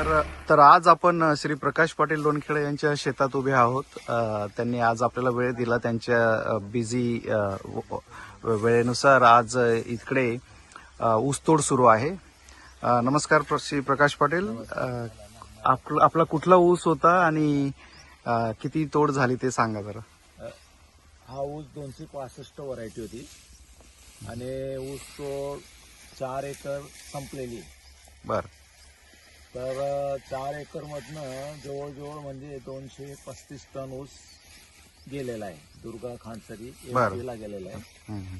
तर तर आज आपण श्री प्रकाश पाटील लोणखेडे यांच्या शेतात उभे आहोत. त्यांनी आज आपल्याला वेळ दिला. त्यांच्या बिझी वेळेनुसार आज इकडे ऊसतोड सुरू आहे. नमस्कार श्री प्रकाश पाटील. आपला आपला कुठला ऊस होता आणि किती तोड झाली ते सांगा जरा हा ऊस दोनशे पासष्ट व्हरायटी होती. आणि ऊस तो चार एकर संपलेली. बर. तर चार एकर मधनं जवळजवळ म्हणजे दोनशे पस्तीस टन ऊस गेलेला आहे. दुर्गा खानसरी बरं. ला गेलेला आहे. हम्म.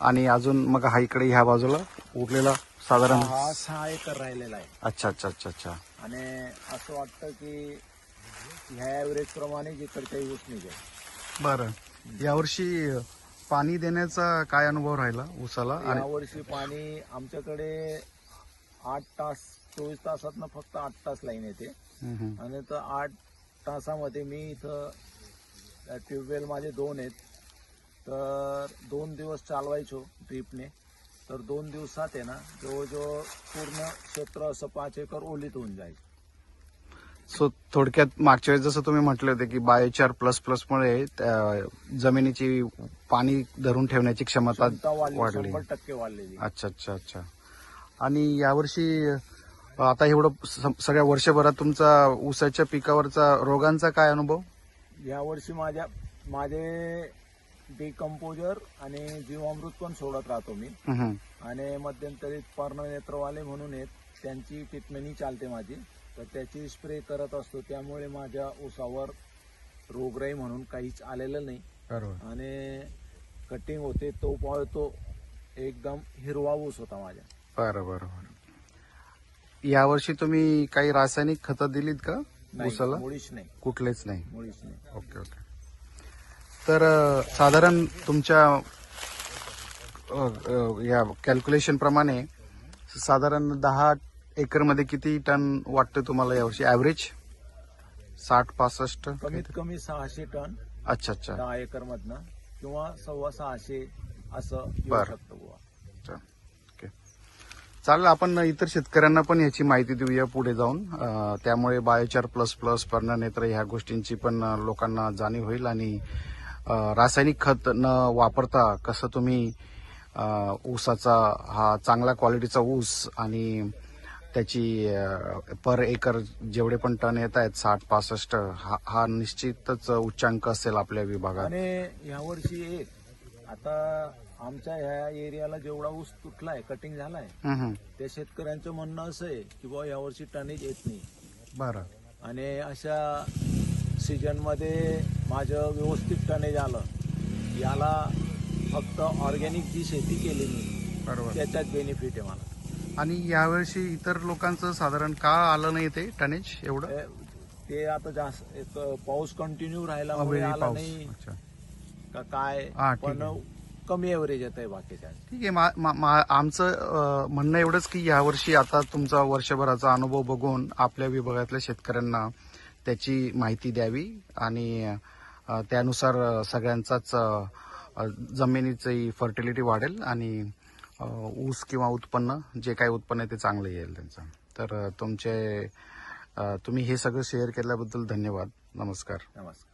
आणि अजून मग हा इकडे ह्या बाजूला उरलेला साधारण हा सहा एकर राहिलेला आहे. अच्छा अच्छा अच्छा अच्छा. आणि असं वाटतं की ह्या ॲव्हरेज प्रमाणे जिकडच्याही ऊस निघेल. बरं. यावर्षी पाणी देण्याचा काय अनुभव राहिला उसाला आणि यावर्षी पाणी आमच्याकडे आठ तास चोवीस तासातनं फक्त आठ तास लाईन येते. आणि तर आठ तासामध्ये मी इथं ट्यूबवेल माझे दोन आहेत. तर दोन दिवस चालवायचो ड्रीपने तर दोन दिवसात आहे ना जवळजवळ पूर्ण क्षेत्र असं पाच एकर ओलीत होऊन जायचं सो थोडक्यात मागच्या वेळेस जसं तुम्ही म्हटले होते की बायोचार प्लस प्लस मुळे जमिनीची पाणी धरून ठेवण्याची क्षमता वाढली टक्के वाढलेली. अच्छा अच्छा अच्छा. आणि यावर्षी आता एवढं सगळ्या वर्षभरात तुमचा ऊसाच्या पिकावरचा रोगांचा काय अनुभव? यावर्षी माझ्या माझे डिकम्पोजर आणि जीवामृत पण सोडत राहतो मी. आणि मध्यंतरी पर्णनेत्रवाले म्हणून आहेत त्यांची ट्रीटमेंटही चालते माझी. तर त्याची स्प्रे करत असतो त्यामुळे माझ्या ऊसावर रोगराई म्हणून काहीच आलेलं नाही. आणि कटिंग होते तो पळतो एकदम हिरवा ऊस होता माझ्या. बरं बरं बरं. यावर्षी तुम्ही काही रासायनिक खतं दिलीत का? नाही ऊसाला? मुळीच नाही. कुठलेच नाही. मुळीच नाही. Okay okay. तर अ, साधारण तुमच्या अ, अ, या कॅल्क्युलेशन प्रमाणे साधारण दहा एकरमध्ये किती टन वाटतं तुम्हाला यावर्षी? ऍव्हरेज साठ पासष्ट? कमीत कमी सहाशे टन. अच्छा अच्छा. दहा एकर मधनं किंवा सव्वा सहाशे असं येऊ बरं. शकतं बुवा. अच्छा. चालेल आपण इतर शेतकऱ्यांना पण याची माहिती देऊया पुढे जाऊन. त्यामुळे बायोचार प्लस प्लस पर्णनेत्र ह्या गोष्टींची पण लोकांना जाणीव होईल आणि रासायनिक खत न वापरता कसं तुम्ही ऊसाचा हा चांगला क्वालिटीचा ऊस आणि त्याची पर एकर जेवढे पण टन येत आहेत साठ पासष्ट हा हा निश्चितच उच्चांक असेल आपल्या विभागात. आणि यावर्षी एक आता आमच्या ह्या एरियाला जेवढा ऊस तुटलाय कटिंग झालाय. त्या शेतकऱ्यांचं म्हणणं असं आहे की बुवा यावर्षी टनेज येत नाही. बरं. आणि अशा सीजनमध्ये माझं व्यवस्थित टनेज आलं. याला फक्त ऑर्गॅनिक जी शेती केली मी बरोबर. त्याच्यात बेनिफिट आहे मला. आणि यावर्षी इतर लोकांचं साधारण का आलं नाही ते टनेज एवढं? ते- ते आता जास्त एक पाऊस कंटिन्यू अवेळी आला पाऊस. नाही. अच्छा. का काय? हा, ठीक पण आहे. कमी एव्हरेज येत आहे बाकीच्या. ठीक आहे मा- मा- मा- आमचं अं, म्हणणं एवढंच की यावर्षी आता तुमचा वर्षभराचा अनुभव बघून आपल्या विभागातल्या शेतकऱ्यांना त्याची माहिती द्यावी आणि अं, त्यानुसार अं, सगळ्यांचाच अं, अं, जमिनीची फर्टिलिटी वाढेल आणि अं, ऊस किंवा उत्पन्न जे काही उत्पन्न आहे ते चांगलं येईल त्यांचं. तर अं, तुमचे अं, तुम्ही हे सगळं शेअर केल्याबद्दल धन्यवाद. नमस्कार. नमस्कार.